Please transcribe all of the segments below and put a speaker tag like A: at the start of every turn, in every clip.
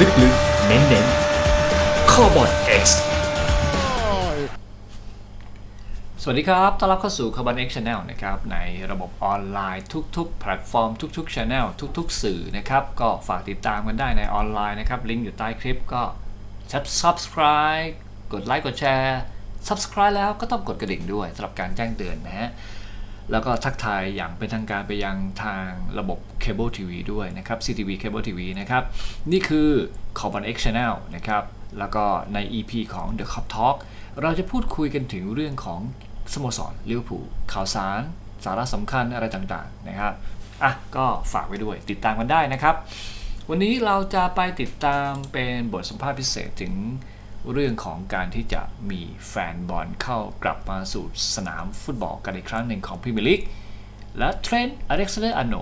A: ลึกๆ เน้นๆ Carbon X สวัสดีครับ ต้อนรับเข้าสู่ Carbon X Channel นะครับ ในระบบออนไลน์ทุกๆ แพลตฟอร์มทุกๆ Channel ทุกๆ สื่อนะครับ ก็ฝากติดตามกันได้ในออนไลน์นะครับ ลิงก์อยู่ใต้คลิปก็ subscribe กดไลค์กดแชร์ subscribe แล้วก็ต้องกดกระดิ่งด้วยสำหรับการแจ้งเตือนนะฮะ แล้วก็ทักทายอย่างเป็นทางการไปยังทางระบบเคเบิลทีวีด้วยนะครับ CTV Cable TV นะครับ นี่คือ Carbon X Channel นะครับ แล้วก็ใน EP ของ The Cop Talk เราจะพูดคุยกันถึงเรื่องของสโมสรลิเวอร์พูลข่าวสาร สาระสำคัญอะไรต่างๆนะครับ อะ ก็ฝากไว้ด้วยติดตามกันได้นะครับ วันนี้เราจะไปติดตามเป็นบทสัมภาษณ์พิเศษถึง เรื่องของการที่จะมีแฟนบอลเข้ากลับมาสู่สนามฟุตบอลกันอีกครั้งหนึ่งของพรีเมียร์ลีกและเทรนต์อเล็กซานเดอร์อโน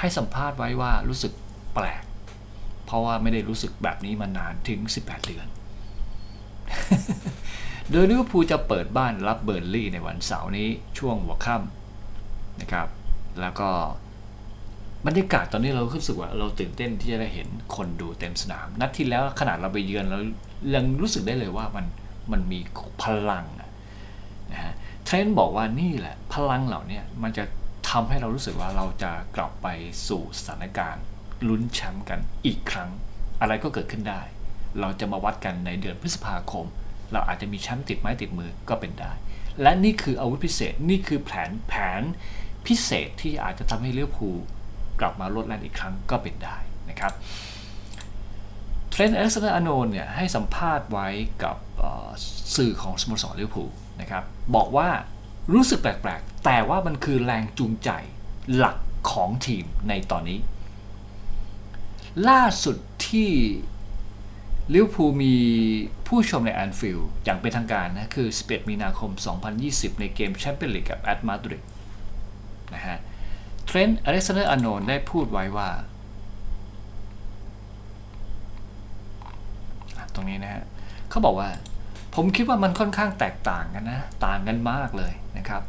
A: ให้สัมภาษณ์ไว้ว่ารู้สึกแปลก เพราะว่าไม่ได้รู้สึกแบบนี้มานานถึง 18 เดือน โดยลิเวอร์พูลจะเปิดบ้านรับเบอร์นลี่ในวันเสาร์นี้ช่วงหัวค่ำนะครับ แล้วก็บรรยากาศตอนนี้เรารู้สึกว่าเราตื่นเต้นที่จะได้เห็นคนดูเต็มสนาม นัดที่แล้วขนาดเราไปเยือนเรา ยังรู้สึกได้เลยว่ามันมันมีพลังนะฮะเทรนด์บอกว่านี่แหละ พลังเหล่านี้มันจะทำให้เรารู้สึกว่าเราจะกลับไปสู่สถานการณ์ลุ้นแชมป์กันอีกครั้ง อะไรก็เกิดขึ้นได้ เราจะมาวัดกันในเดือนพฤษภาคม เราอาจจะมีแชมป์ติดไม้ติดมือก็เป็นได้ และนี่คืออาวุธพิเศษนี่คือแผนแผนพิเศษที่อาจจะทำให้เลี้ยวภูกลับมาลดแล่นอีกครั้งก็เป็นได้นะครับ เทรนต์อเล็กซานเดอร์อโนนเนี่ยให้สัมภาษณ์ไว้กับสื่อของสโมสรลิเวอร์พูลนะครับบอกว่ารู้สึกแปลกๆ แต่ว่ามันคือแรงจูงใจหลักของทีมในตอนนี้ ล่าสุดที่ลิเวอร์พูลมีผู้ชมในแอนฟิลด์อย่างเป็นทางการนะคือ 11 มีนาคม 2020 ในเกมแชมเปี้ยนลีกกับแอตมาดริดนะฮะเทรนต์อเล็กซานเดอร์อโนนได้พูดไว้ว่า อะต รงนี้นะฮะเขาบอกว่า ผมคิดว่ามันค่อนข้างแตกต่างกันนะ ต่างกันมากเลยนะครับ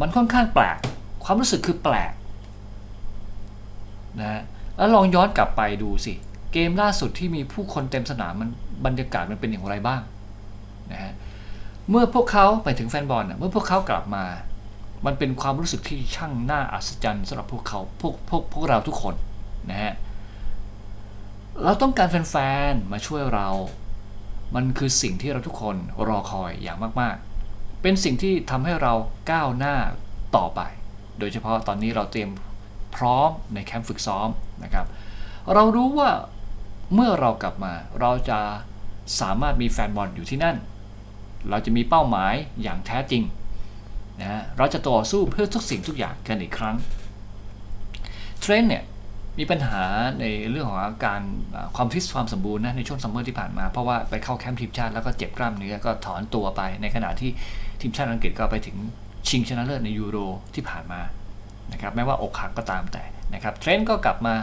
A: มันค่อนข้างแปลก ความรู้สึกคือแปลกนะฮะแล้วลองย้อนกลับไปดูสิ เกมล่าสุดที่มีผู้คนเต็มสนามมันบรรยากาศมันเป็นอย่างไรบ้างนะฮะเมื่อพวกเขาไปถึงแฟนบอลเมื่อพวกเขากลับมา มันเป็นความรู้สึกที่ช่างน่าอัศจรรย์สำหรับพวกเขาพวกพวกพวกเราทุกคนนะฮะ เราต้องการแฟนๆ มาช่วยเรา มันคือสิ่งที่เราทุกคนรอคอยอย่างมากๆ เป็นสิ่งที่ทำให้เราก้าวหน้าต่อไป โดยเฉพาะตอนนี้เราเตรียมพร้อมในแคมป์ฝึกซ้อมนะครับ เรารู้ว่าเมื่อเรากลับมา เราจะสามารถมีแฟนบอลอยู่ที่นั่น เราจะมีเป้าหมายอย่างแท้จริงนะเราจะต่อสู้เพื่อทุกสิ่งทุกอย่างกันอีกครั้ง เทรนเนี่ย มีปัญหาในเรื่องของอาการความฟิตความสมบูรณ์นะในช่วงซัมเมอร์ที่ผ่านมา เพราะว่าไปเข้าแคมป์ทีมชาติแล้วก็เจ็บกล้ามเนื้อก็ถอนตัวไป ในขณะที่ทีมชาติอังกฤษก็ไปถึงชิงชนะเลิศในยูโรที่ผ่านมานะครับแม้ว่าอกหักก็ตามแต่นะครับเทรนด์ก็กลับมา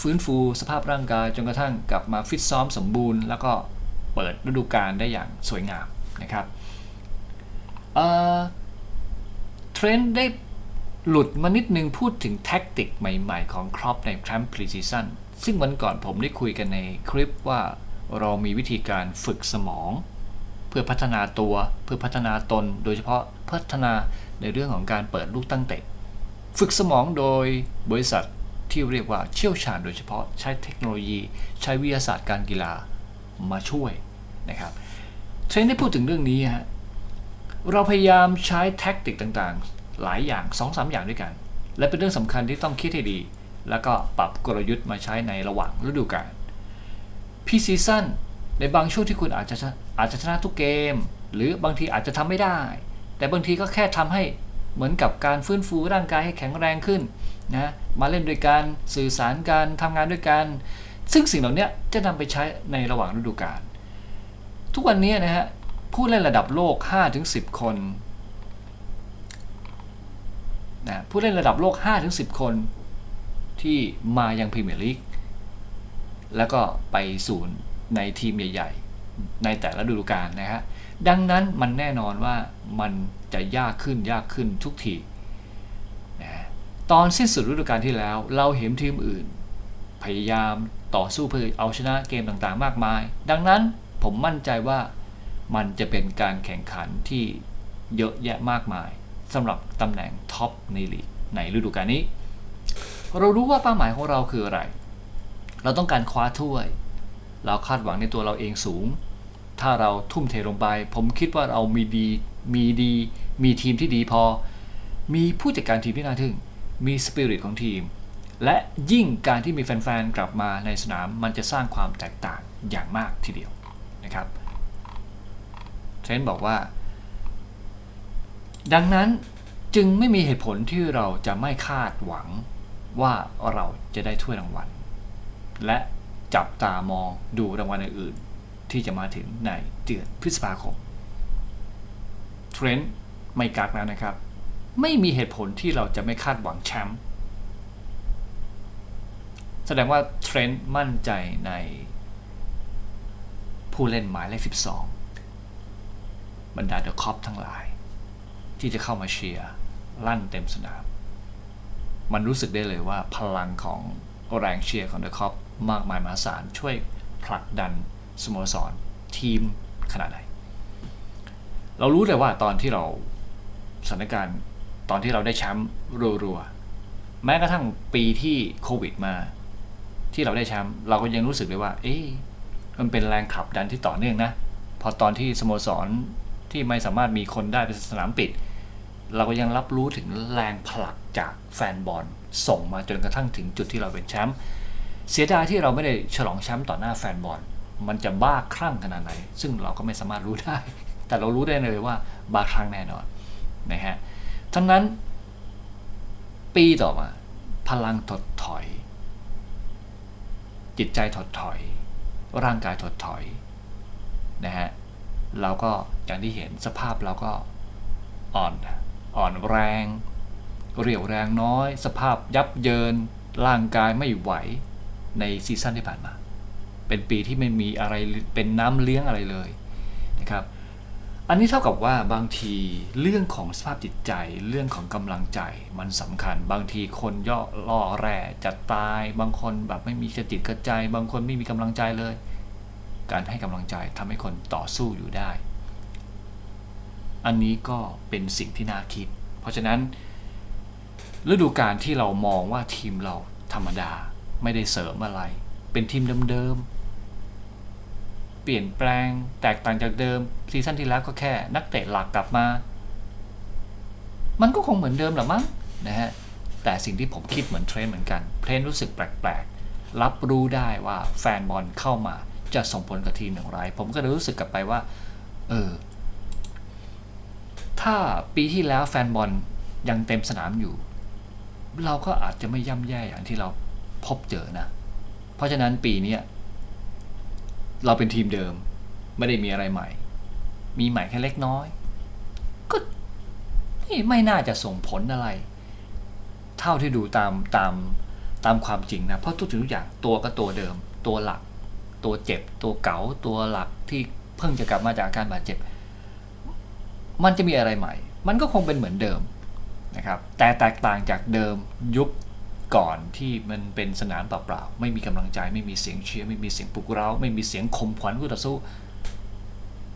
A: ฟื้นฟูสภาพร่างกายจนกระทั่งกลับมาฟิตซ้อมสมบูรณ์ แล้วก็เปิดฤดูกาลได้อย่างสวยงามนะครับเอ่อเทรนด์ได้ หลุดมานิดนึงพูดถึงแท็กติกใหม่ๆ ของครอปในแคมป์พรีซีซั่นซึ่งวันก่อนผมได้คุยกันในคลิปว่าเรามีวิธีการฝึกสมอง เพื่อพัฒนาตัวเพื่อพัฒนาตน โดยเฉพาะพัฒนาในเรื่องของการเปิดลูกตั้งเตะฝึกสมองโดยบริษัทที่เรียกว่าเชี่ยวชาญโดยเฉพาะใช้เทคโนโลยี ใช้วิทยาศาสตร์การกีฬามาช่วยนะครับเทรนได้พูดถึงเรื่องนี้ฮะเราพยายามใช้แท็กติกต่างๆ หลายอย่าง2-3อย่างด้วยกัน และเป็นเรื่องสำคัญที่ต้องคิดให้ดี แล้วก็ปรับกลยุทธ์มาใช้ในระหว่างฤดูกาลพีซีซั่นในบางช่วงที่คุณอาจจะชนะอาจจะชนะทุกเกม หรือบางทีอาจจะทำไม่ได้ แต่บางทีก็แค่ทำให้เหมือนกับการฟื้นฟูร่างกายให้แข็งแรงขึ้นนะมาเล่นด้วยกันสื่อสารกันทำงานด้วยกัน ซึ่งสิ่งเหล่านี้จะนำไปใช้ในระหว่างฤดูกาลทุกวันนี้นะฮะผู้เล่นระดับโลก 5-10 คน นะผู้เล่นระดับโลก 5-10 คนที่มายังพรีเมียร์ลีกแล้วก็ไปสู่ในทีมใหญ่ ๆ ในแต่ละฤดูกาลนะฮะดังนั้นมันแน่นอนว่ามันจะยากขึ้นยากขึ้นทุกทีนะตอนสิ้นสุดฤดูกาลที่แล้ว เราเห็นทีมอื่น พยายามต่อสู้เพื่อเอาชนะเกมต่างๆ มากมาย ดังนั้นผมมั่นใจว่ามันจะเป็นการแข่งขันที่เยอะแยะมากมาย สำหรับตำแหน่งท็อปในลีกในฤดูกาลนี้ เรารู้ว่าเป้าหมายของเราคืออะไร เราต้องการคว้าถ้วย เราคาดหวังในตัวเราเองสูง ถ้าเราทุ่มเทลงไป ผมคิดว่าเรามีดี มีดี มีทีมที่ดีพอ มีผู้จัดการทีมที่น่าทึ่ง มีสปิริตของทีม และยิ่งการที่มีแฟนๆกลับมาในสนามมันจะสร้างความแตกต่างอย่างมากทีเดียวนะครับ เทรนต์บอกว่า ดังนั้นจึงไม่มีเหตุผลที่เราจะไม่คาดหวังว่าเราจะได้ถ้วยรางวัล และจับตามองดูรางวัลอื่นๆที่จะมาถึงในเดือนพฤษภาคมเทรนต์ไม่กักแล้วนะครับ ไม่มีเหตุผลที่เราจะไม่คาดหวังแชมป์แสดงว่าเทรนต์มั่นใจในผู้เล่นหมายเลข 12 บรรดาเดอะคอปทั้งหลาย ที่จะเข้ามาเชียร์ลั่นเต็มสนาม มันรู้สึกได้เลยว่าพลังของแรงเชียร์ของเดอะคอปมากมายมหาศาลช่วยผลักดันสโมสรทีมขนาดไหน เรารู้เลยว่าตอนที่เราสถานการณ์ตอนที่เราได้แชมป์รัวๆแม้กระทั่งปีที่โควิดมา ที่เราได้แชมป์เราก็ยังรู้สึกเลยว่า เอ๊ะมันเป็นแรงขับดันที่ต่อเนื่องนะ พอตอนที่สโมสรที่ไม่สามารถมีคนได้เป็นสนามปิด เราก็ยังรับรู้ถึงแรงผลักจากแฟนบอลส่งมาจนกระทั่งถึงจุดที่เราเป็นแชมป์เสียดายที่เราไม่ได้ฉลองแชมป์ต่อหน้าแฟนบอลมันจะบ้าคลั่งขนาดไหน ซึ่งเราก็ไม่สามารถรู้ได้ แต่เรารู้ได้เลยว่าบ้าคลั่งแน่นอนนะฮะทั้งนั้น ปีต่อมา พลังถดถอย จิตใจถดถอย ร่างกายถดถอยนะฮะเราก็อย่างที่เห็นสภาพเราก็อ่อน อ่อนแรง เรียวแรงน้อย สภาพยับเยิน ร่างกายไม่ไหวในซีซั่นที่ผ่านมา เป็นปีที่ไม่มีอะไรเป็นน้ำเลี้ยงอะไรเลยนะครับ อันนี้เท่ากับว่าบางทีเรื่องของสภาพจิตใจเรื่องของกำลังใจมันสำคัญ บางทีคนย่อล่อแร่จะตาย บางคนแบบไม่มีสติกระใจ บางคนไม่มีกำลังใจเลย การให้กำลังใจทำให้คนต่อสู้อยู่ได้ อันนี้ก็เป็นสิ่งที่น่าคิด เพราะฉะนั้นฤดูกาลที่เรามองว่าทีมเราธรรมดาไม่ได้เสริมอะไร เป็นทีมเดิมๆ เปลี่ยนแปลงแตกต่างจากเดิมซีซั่นที่แล้วก็แค่นักเตะหลักกลับมา มันก็คงเหมือนเดิมแหละมั้งนะฮะแต่สิ่งที่ผมคิดเหมือนเทรนเหมือนกันเทรนรู้สึกแปลกๆ รับรู้ได้ว่าแฟนบอลเข้ามาจะส่งผลกับทีมอย่างไร ผมก็เลยรู้สึกกลับไปว่า เออ ถ้าปีที่แล้วแฟนบอลยังเต็มสนามอยู่ เราก็อาจจะไม่ย่ำแย่อย่างที่เราพบเจอนะ เพราะฉะนั้นปีนี้เราเป็นทีมเดิม ไม่ได้มีอะไรใหม่ มีใหม่แค่เล็กน้อย ก็ไม่ไม่น่าจะส่งผลอะไร เท่าที่ดูตามตามตามความจริงนะ เพราะทุกสิ่งทุกอย่างตัวก็ตัวเดิม ตัวหลัก ตัวเจ็บ ตัวเก๋าตัวหลักที่เพิ่งจะกลับมาจากอาการบาดเจ็บ มันจะมีอะไรใหม่ มันก็คงเป็นเหมือนเดิมนะครับ แต่แตกต่างจากเดิมยุคก่อนที่มันเป็นสนามเปล่าๆ ไม่มีกำลังใจ ไม่มีเสียงเชียร์ ไม่มีเสียงปลุกเร้า ไม่มีเสียงข่มขวัญคู่ต่อสู้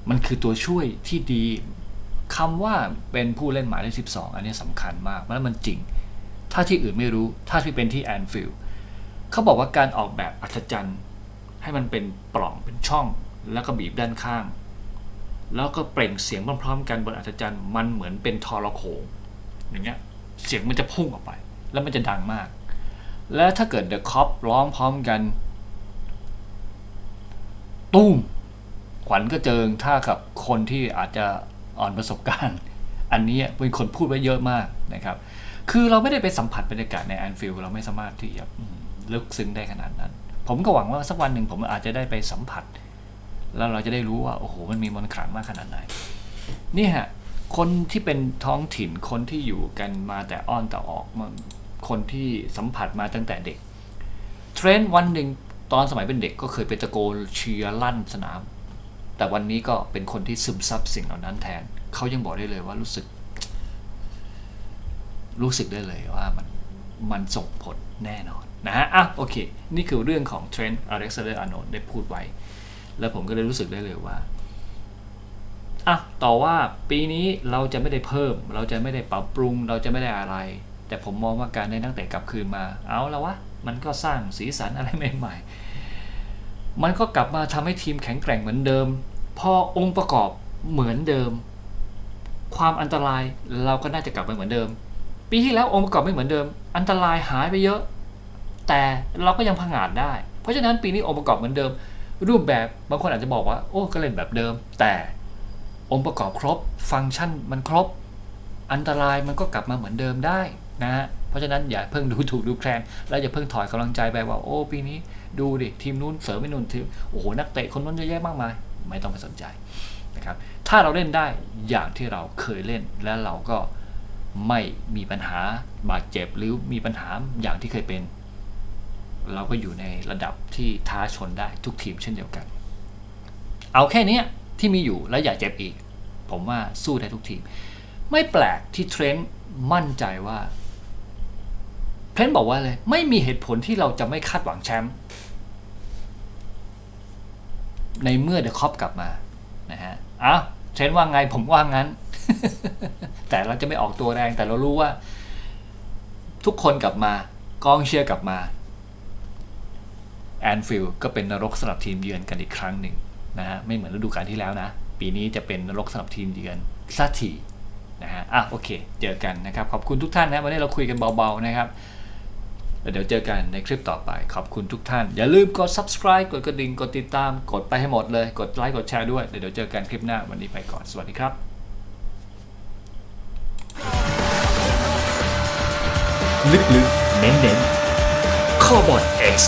A: มันคือตัวช่วยที่ดีคำว่าเป็นผู้เล่นหมายเลข 12 อันนี้สำคัญมากแล้วมันจริง ถ้าที่อื่นไม่รู้ ถ้าที่เป็นที่แอนฟิลด์เขาบอกว่าการออกแบบอัศจรรย์ ให้มันเป็นปล่องเป็นช่อง แล้วก็บีบด้านข้าง แล้วก็เปล่งเสียงพร้อมๆกันบนอัศจรรย์มันเหมือนเป็นทอร์โขงอย่างเงี้ยเสียงมันจะพุ่งออกไป แล้วมันจะดังมาก และถ้าเกิดเดอะคอปร้องพร้อมกัน ตุ้มขวัญก็เจิงถ้ากับคนที่อาจจะอ่อนประสบการณ์ อันนี้เป็นคนพูดไว้เยอะมากนะครับ คือเราไม่ได้ไปสัมผัสบรรยากาศในแอนฟิลด์เราไม่สามารถที่จะลึกซึ้งได้ขนาดนั้น ผมก็หวังว่าสักวันหนึ่งผมอาจจะได้ไปสัมผัส แล้วเราจะได้รู้ว่าโอ้โหมันมีมนต์ขลังมากขนาดไหนนี่ฮะคนที่เป็นท้องถิ่นคนที่อยู่กันมาแต่อ้อนแต่ออกคนที่สัมผัสมาตั้งแต่เด็กเทรนด์วันหนึ่งตอนสมัยเป็นเด็กก็เคยไปตะโกนเชียร์ลั่นสนาม แต่วันนี้ก็เป็นคนที่ซึมซับสิ่งเหล่านั้นแทน เขายังบอกได้เลยว่ารู้สึก รู้สึกได้เลยว่ามันมันส่งผลแน่นอนนะฮะอะโอเค นี่คือเรื่องของเทรนด์อเล็กซานเดอร์อาร์โนได้พูดไว้ แล้วผมก็เลยรู้สึกได้เลยว่าอะต่อว่าปีนี้เราจะไม่ได้เพิ่ม เราจะไม่ได้ปรับปรุง เราจะไม่ได้อะไร แต่ผมมองว่าการได้นักเตะกลับคืนมา เอาแล้ววะมันก็สร้างสีสันอะไรใหม่ๆ มันก็กลับมาทำให้ทีมแข็งแกร่งเหมือนเดิม พอองค์ประกอบเหมือนเดิม ความอันตรายเราก็น่าจะกลับไปเหมือนเดิม ปีที่แล้วองค์ประกอบไม่เหมือนเดิม อันตรายหายไปเยอะ แต่เราก็ยังพังอาจได้ เพราะฉะนั้นปีนี้องค์ประกอบเหมือนเดิม รูปแบบบางคนอาจจะบอกว่า โอ้ก็เล่นแบบเดิม แต่องค์ประกอบครบฟังก์ชันมันครบ อันตรายมันก็กลับมาเหมือนเดิมได้นะฮะเพราะฉะนั้นอย่าเพิ่งดูถูกดูแคลนแล้วอย่าเพิ่งถอยกำลังใจไปว่าโอ้ปีนี้ดูดิทีมนู้นเสริมไม่นู้นทีมโอ้โหนักเตะคนนู้นเยอะแยะมากมาย ไม่ต้องไปสนใจนะครับถ้าเราเล่นได้อย่างที่เราเคยเล่นและเราก็ไม่มีปัญหาบาดเจ็บหรือมีปัญหาอย่างที่เคยเป็น เราก็อยู่ในระดับที่ท้าชนได้ทุกทีมเช่นเดียวกัน เอาแค่นี้ที่มีอยู่แล้วอย่าเจ็บอีก ผมว่าสู้ได้ทุกทีม ไม่แปลกที่เทรนด์มั่นใจว่าเทรนด์บอกว่าเลย ไม่มีเหตุผลที่เราจะไม่คาดหวังแชมป์ในเมื่อเดอะคอปกลับมานะฮะอ้าวเทรนด์ว่าไงผมว่างั้น แต่เราจะไม่ออกตัวแรงแต่เรารู้ว่า ทุกคนกลับมากองเชียร์กลับมา แอนฟิลด์ก็เป็นนรกสำหรับทีมเยือนกันอีกครั้งหนึ่งนะฮะไม่เหมือนฤดูกาลที่แล้วนะ ปีนี้จะเป็นนรกสำหรับทีมเยือนสักทีนะฮะอะโอเค เจอกันนะครับ ขอบคุณทุกท่านนะวันนี้เราคุยกันเบาๆนะครับแล้วเดี๋ยวเจอกันในคลิปต่อไป ขอบคุณทุกท่าน อย่าลืมกด subscribe กดกระดิ่ง กดติดตาม กดไปให้หมดเลย กดไลค์ กดแชร์ด้วย เดี๋ยวเจอกันคลิปหน้า วันนี้ไปก่อน สวัสดีครับ
B: ลึกๆ เน้นๆคอบอล X